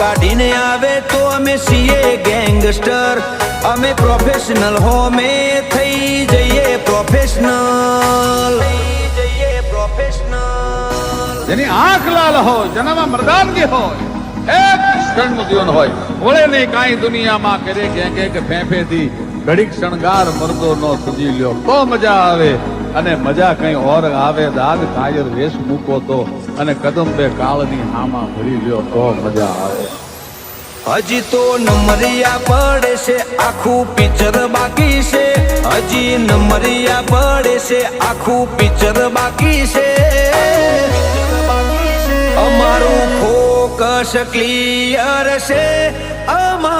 કાઢીને આવે તો અમે છીએ ગેંગસ્ટર. અમે પ્રોફેશનલ હોમે થઈ જઈએ પ્રોફેશનલ જેની આંખ લાલ હોય, જેનામાં મર્દાનગી હોય, એક ક્ષણનું જીવન હોય. વળે નહીં કાંઈ દુનિયામાં કરે કે કે ફેંફેથી. ઘડીક શણગાર મરદો નો સજી લ્યો, તો મજા આવે. અને મજા કઈ ઓર આવે દાગ કાયર વેશ મૂકો તો અને કદમ બે કાળની હામાં ભરી લ્યો, તો મજા આવે. હજી તો નમરિયા પડે છે આખું પિક્ચર બાકી છે. હજી નમરિયા પડે છે આખું પિક્ચર બાકી છે. અમારું ફોકસ ક્લિયર છે. અમારું